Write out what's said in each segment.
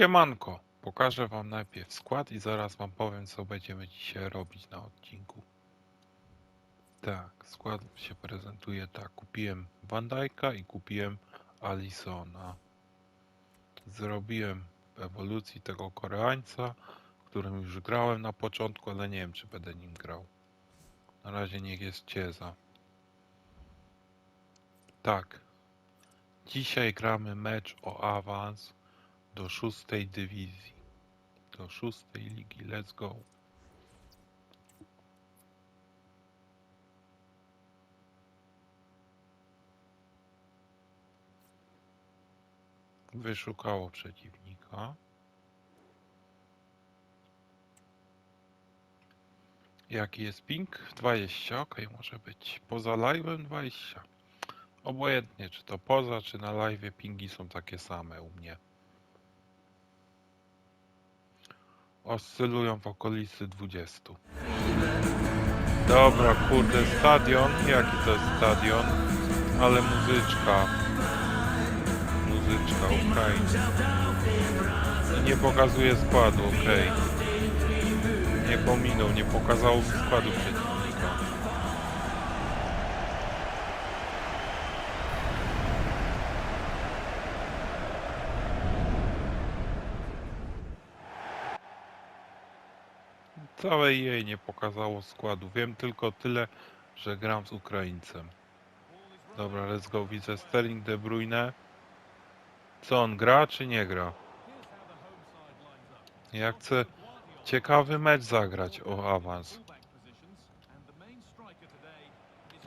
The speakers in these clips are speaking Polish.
Siemanko, pokażę wam najpierw skład i zaraz wam powiem co będziemy dzisiaj robić na odcinku. Tak, skład się prezentuje tak. Kupiłem Van i kupiłem Alisona. Zrobiłem ewolucji tego Koreańca, którym już grałem na początku, ale nie wiem czy będę nim grał. Na razie niech jest Cieza. Tak. Dzisiaj gramy mecz o awans do szóstej dywizji. Do szóstej ligi. Let's go. Wyszukało przeciwnika. Jaki jest ping? 20, ok, może być. Poza live'em 20. Obojętnie, czy to poza, czy na live pingi są takie same u mnie. Oscylują w okolicy 20. Dobra, kurde, stadion. Jaki to jest stadion? Ale muzyczka. Muzyczka, okej. I nie pokazuje składu, okej. Nie pominął, nie pokazało mi składu. Całej jej nie pokazało składu. Wiem tylko tyle, że gram z Ukraińcem. Dobra, let's go. Widzę Sterling De Bruyne. Co on gra, czy nie gra? Ja chcę ciekawy mecz zagrać o awans,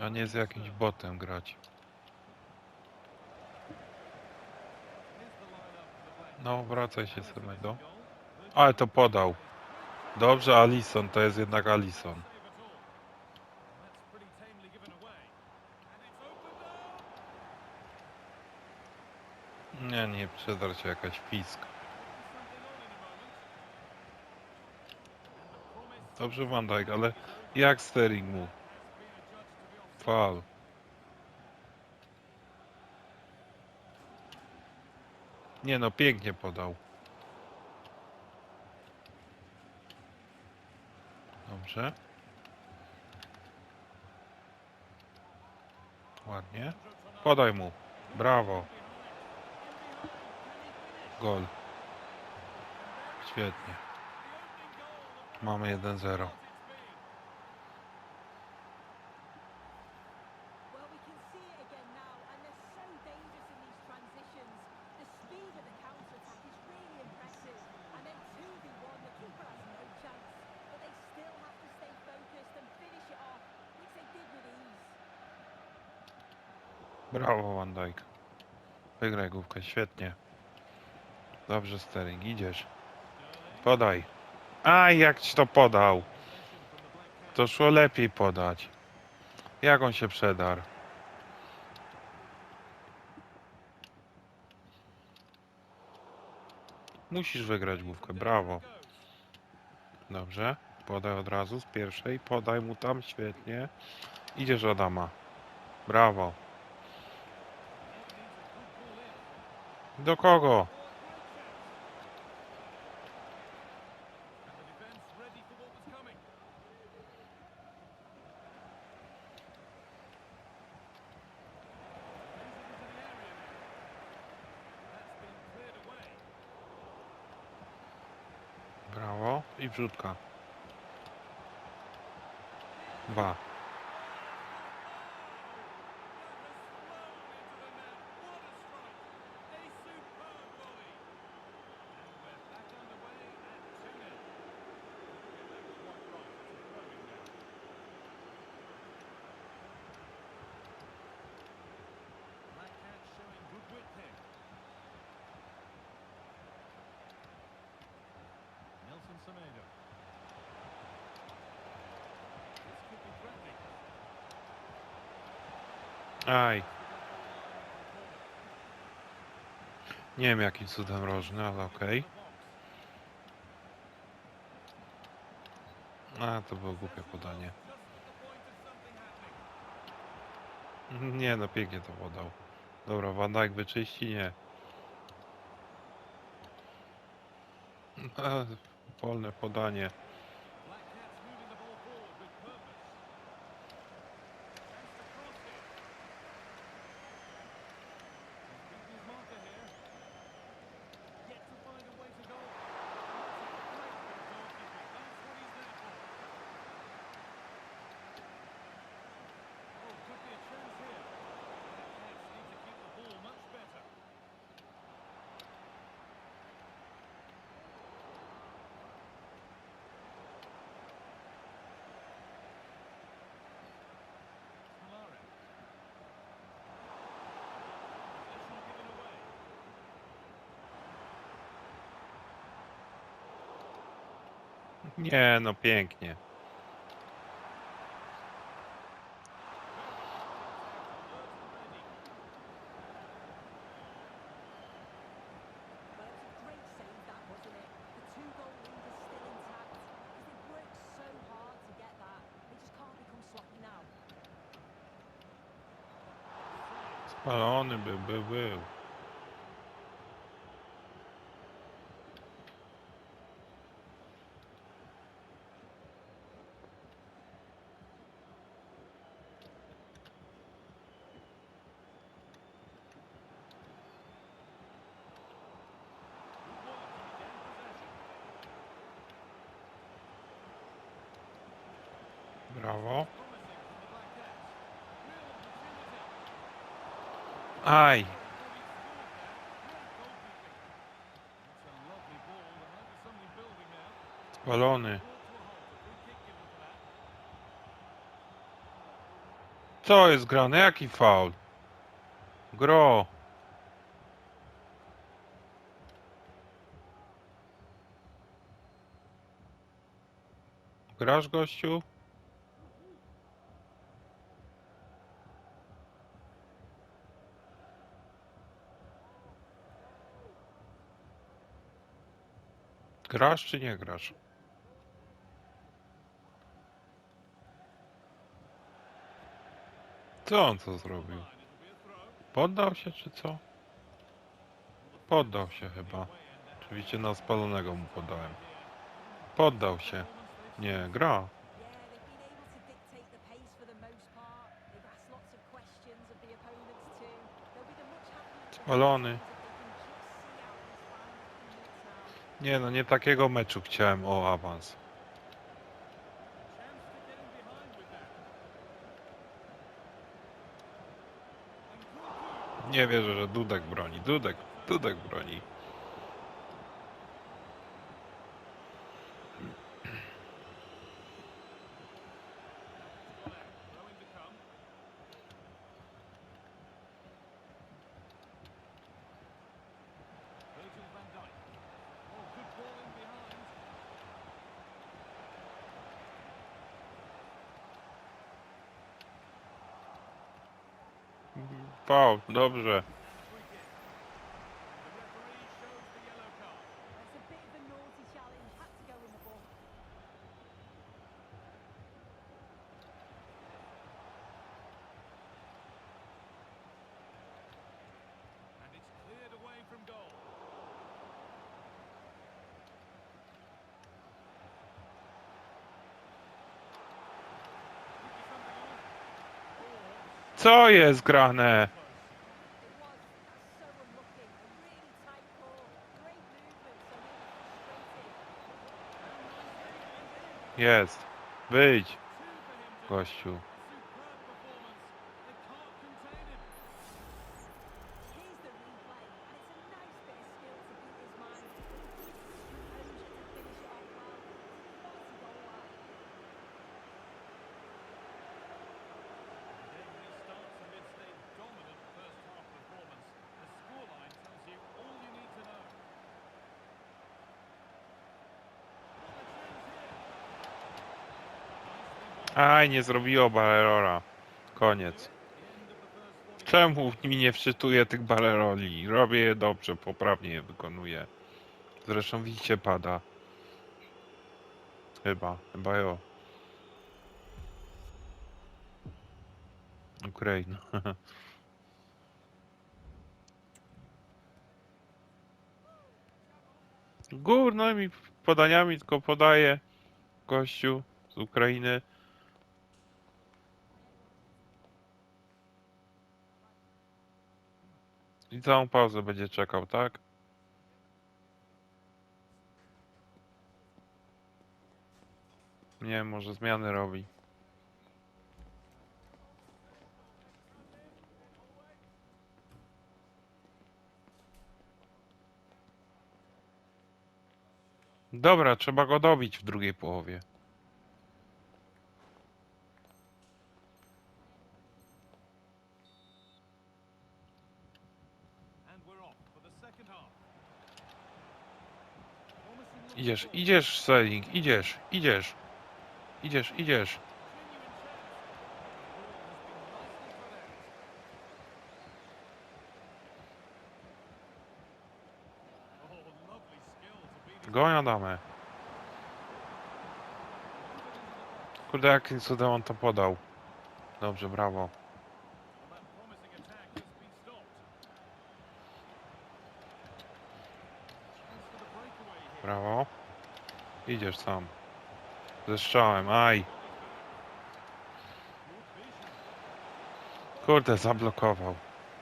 a nie z jakimś botem grać. No, wracaj się Semedo. Ale to podał. Dobrze, Alison, to jest jednak Alison. Nie, nie, przedar się jakaś pisk. Dobrze Van Dijk, ale jak Sterling mu? Fal. Nie no, pięknie podał. Dobrze. Ładnie. Podaj mu. Brawo. Gol. Świetnie. Mamy 1-0. Brawo Van Dijk. Wygraj główkę, świetnie. Dobrze Sterling, idziesz. Podaj. Aj, jak ci to podał. To szło lepiej podać. Jak on się przedarł? Musisz wygrać główkę, brawo. Dobrze, podaj od razu z pierwszej, podaj mu tam, świetnie. Idziesz Adama. Brawo. Do kogo? Brawo. I wrzutka. Dwa. Aj. Nie wiem jakim cudem rożny, ale okej. Okay. A, to było głupie podanie. Nie no, pięknie to podał. Dobra, Wanda jak wyczyści, nie. Wolne podanie. Nie, no pięknie. Spalony był, był. Aj. Spalony. Co jest grane? Jaki faul? Gro. Grasz gościu? Grasz czy nie grasz? Co on co zrobił? Poddał się czy co? Poddał się chyba. Oczywiście na spalonego mu podałem. Poddał się. Nie, gra. Spalony. Nie no, nie takiego meczu chciałem o awans. Nie wierzę, że Dudek broni. Dudek, Dudek broni. Dobrze. Co jest grane? Jest. Wyjdź. Gościu. Aj, nie zrobiło balerora. Koniec. Czemu mi nie wczytuje tych baleroli? Robię je dobrze, poprawnie je wykonuję. Zresztą widzicie pada. Chyba, chyba jo. Ukraina. Górnymi podaniami tylko podaje gościu z Ukrainy. I całą pauzę będzie czekał, tak? Nie, może zmiany robi. Dobra, trzeba go dobić w drugiej połowie. Idziesz, idziesz, Sterling, idziesz, idziesz. Idziesz, idziesz. Goń Adamę. Kurde, jakim cudem on to podał. Dobrze, brawo. Idziesz sam. Ze strzałem, aj. Kurde, zablokował.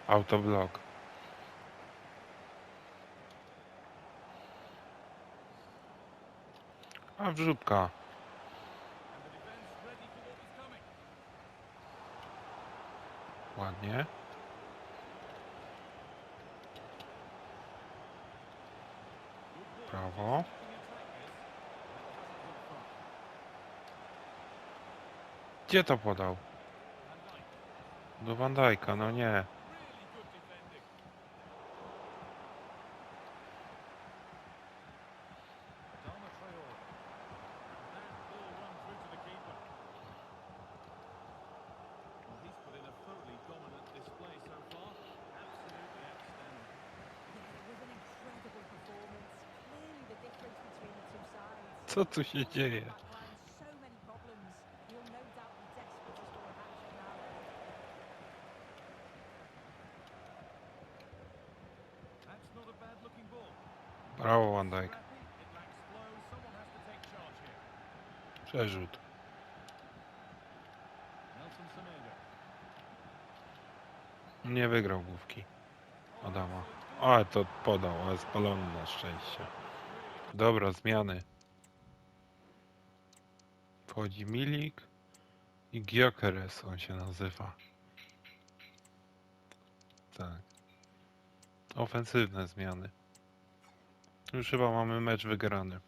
Autoblok. A wrzutka. And the Clearly the difference between the two sides. Co tu się dzieje? Przerzut. Nie wygrał główki. Adama. Ale to podał, ale spalony na szczęście. Dobra, zmiany. Wchodzi Milik i Giokeres on się nazywa. Tak. Ofensywne zmiany. Już chyba mamy mecz wygrany.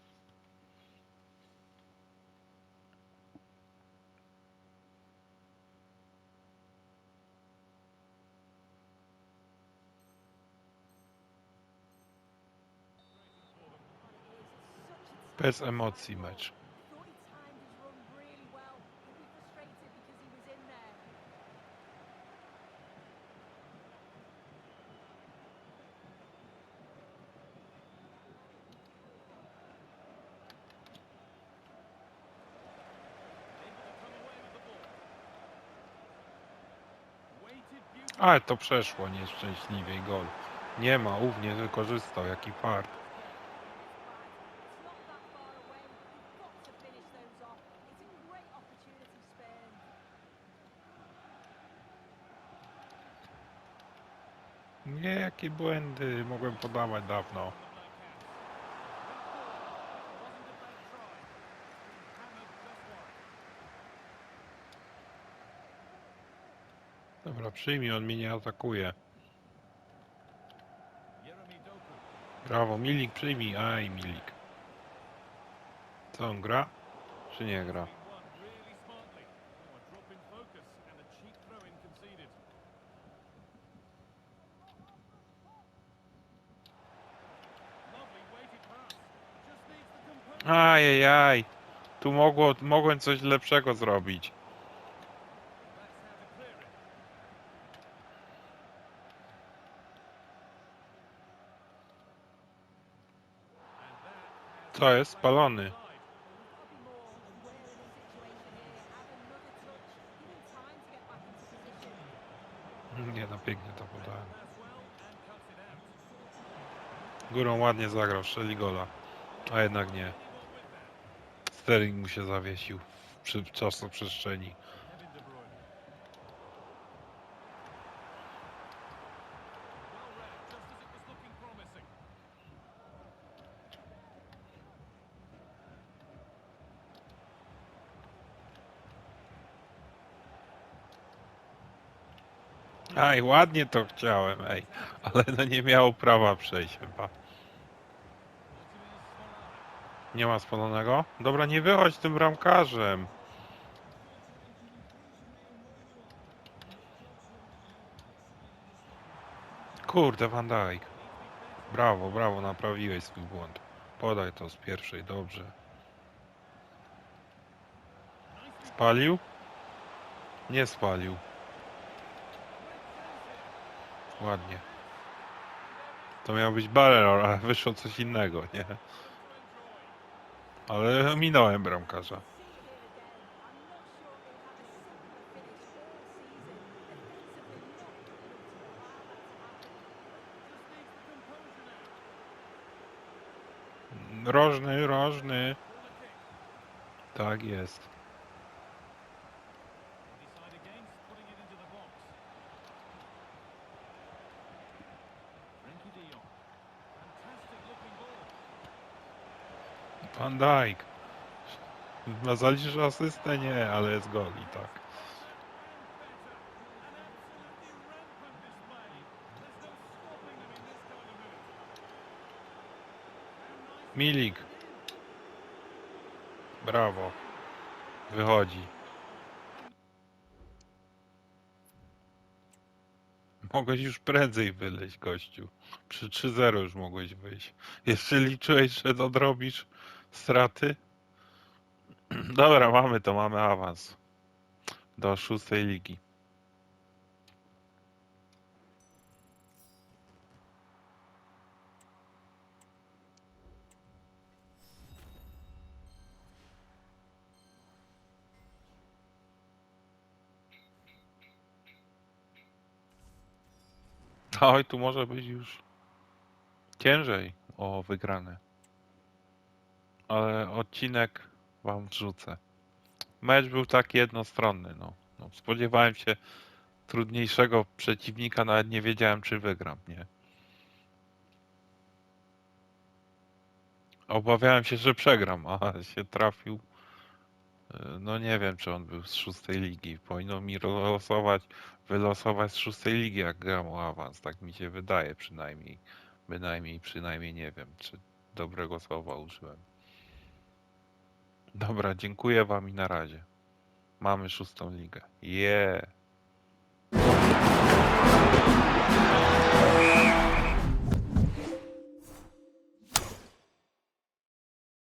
Ball. Weighted beauty. Ale to przeszło nieszczęśliwie gol. Nie ma, ów nie wykorzystał, jaki fart. Nie, jakie błędy, mogłem podawać dawno. Dobra, przyjmij, on mnie nie atakuje. Brawo, Milik, przyjmij. Aj, Milik. Co on gra? Czy nie gra? Ajajaj. Tu mogło, mogłem coś lepszego zrobić. Co jest? Spalony. Nie, no pięknie to podałem. Górą ładnie zagrał, strzeli gola. A jednak nie. Sterling mu się zawiesił przy- czasoprzestrzeni. Aj, ładnie to chciałem, ej. Ale no nie miało prawa przejść chyba. Nie ma spalonego? Dobra, nie wychodź tym bramkarzem. Kurde, Van Dijk. Brawo, brawo, naprawiłeś swój błąd. Podaj to z pierwszej, dobrze. Spalił? Nie spalił. Ładnie. To miał być barrel, ale wyszło coś innego, nie? Ale minąłem bramkarza. See it here again. Van Dijk. Zaliczysz asystę? Nie, ale jest gol i tak. Milik. Brawo. Wychodzi. Mogłeś już prędzej wyleźć, gościu. Przy 3-0 już mogłeś wyjść. Jeszcze liczyłeś, że odrobisz straty? Dobra, mamy to, mamy awans. Do szóstej ligi. Oj, tu może być już ciężej o wygrane. Ale odcinek wam wrzucę. Mecz był tak jednostronny. No. No, spodziewałem się trudniejszego przeciwnika, nawet nie wiedziałem, czy wygram, nie. Obawiałem się, że przegram, a się trafił. y, No nie wiem, czy on był z szóstej ligi. Powinno mi losować, wylosować z szóstej ligi, jak gram o awans. Tak mi się wydaje przynajmniej. Bynajmniej, przynajmniej nie wiem, czy dobrego słowa użyłem. Dobra, dziękuję wam i na razie. Mamy szóstą ligę. Yeah.